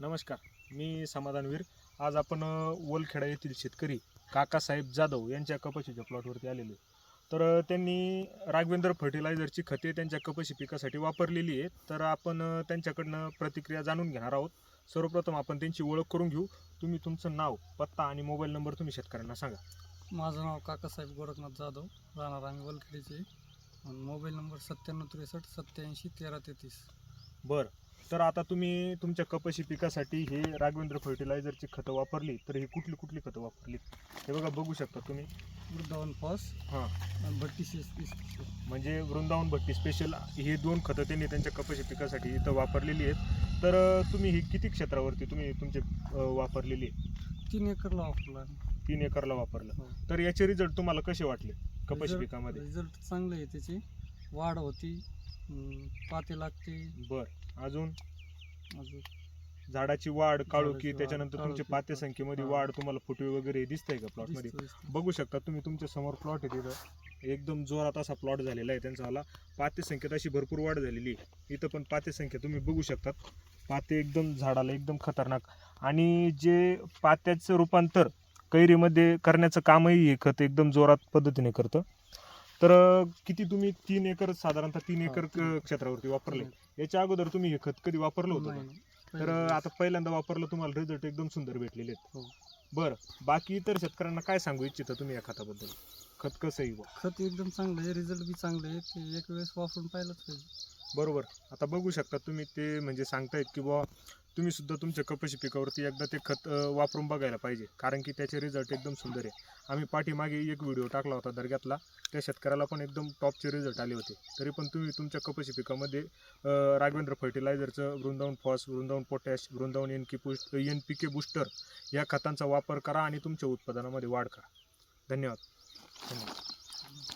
नमस्कार मी समाधानवीर. आज आपण वलखेडा येथील शेतकरी काकासाहेब जाधव यांच्या कपाशीच्या प्लॉटवरती आलेलो. तर त्यांनी राघवेंद्र फर्टिलायझरची खते त्यांच्या कपाशी पिकासाठी वापरलेली आहे तर आपण त्यांच्याकडनं प्रतिक्रिया जाणून घेणार आहोत. सर्वप्रथम आपण त्यांची ओळख करून घेऊ. तुम्ही तुमचं नाव पत्ता आणि मोबाईल नंबर तुम्ही शेतकऱ्यांना सांगा. माझं नाव काकासाहेब गोरखनाथ जाधव. राहणार आम्ही वलखेडीचे. मोबाईल नंबर सत्त्याण्णव त्रेसष्ट सत्याऐंशी तेरा तेहतीस. बरं. तर आता तुम्ही तुमच्या कपाशी पिकासाठी हे राघवेंद्र फर्टिलायझरची खतं वापरली तर ही कुठली कुठली खतं वापरली हे बघा बघू शकता तुम्ही. वृद्धावन फॉस हां. पीस म्हणजे वृंदावन भट्टी स्पेशल ही दोन खतं त्यांनी त्यांच्या कपाशी पिकासाठी इथं वापरलेली आहेत. तर तुम्ही ही किती क्षेत्रावरती तुम्ही तुमचे वापरलेली आहे तीन एकरला वापरला. तीन एकरला वापरलं. हो. तर याचे रिझल्ट तुम्हाला कसे वाटले कपाशी पिकामध्ये? रिझल्ट चांगले आहे त्याची. वाढ होती. पाते लागते. बर. अजून? अजून. झाडाची वाढ काळोखी झाडाची वाढ, त्याच्यानंतर तुमचे काळोखी, पाते संख्येमध्ये हा. वाढ तुम्हाला फुटवे वगैरे दिसतंय का प्लॉटमध्ये दिसतं- दिसतं. बघू शकता तुम्ही तुमच्यासमोर प्लॉट आहे तिथं. एकदम जोरात असा प्लॉट झालेला आहे त्यांचा वाला पाते संख्येत अशी भरपूर वाढ झालेली आहे. इथं पण पाते संख्या तुम्ही बघू शकतात पाते एकदम झाडाला एकदम खतरनाक. आणि जे पात्याचं रूपांतर कैरीमध्ये करण्याचं कामही हे खत एकदम जोरात पद्धतीने करतं. तर किती तुम्ही तीन एकर साधारणतः तीन एकर. क- क्षेत्रावरती वापरले? याच्या अगोदर तुम्ही हे खत कधी वापरलं होतं का? तर आता पहिल्यांदा वापरलं तुम्हाला रिझल्ट एकदम सुंदर भेटलेले आहेत. हो. बरं बाकी इतर शेतकऱ्यांना काय सांगू इच्छिता तुम्ही या खताबद्दल? खत कसं आहे? बुवा? खत एकदम चांगलं आहे रिझल्ट बी चांगले आहे ते एक वेळेस वापरून पाहिलंच पाहिजे. बरोबर. आता बघू शकता तुम्ही ते म्हणजे सांगतायत की बुवा तुम्ही सुद्धा तुमच्या कपाशी पिकावरती एकदा ते खत वापरून बघायला पाहिजे. कारण की त्याचे रिझल्ट एकदम सुंदर आहे. आम्ही पाठीमागे एक व्हिडिओ टाकला होता दर्ग्यातला. त्या शेतकऱ्याला पण एकदम टॉपचे रिझल्ट आले होते. तरी पण तुम्ही तुमच्या कपाशी पिकामध्ये Raghavendra फर्टिलायझरचं Vrindavan phos Vrindavan potash Vrindavan N की पुस्ट एन पी के बुस्टर या खतांचा वापर करा आणि तुमच्या उत्पादनामध्ये वाढ करा. धन्यवाद. धन्यवाद.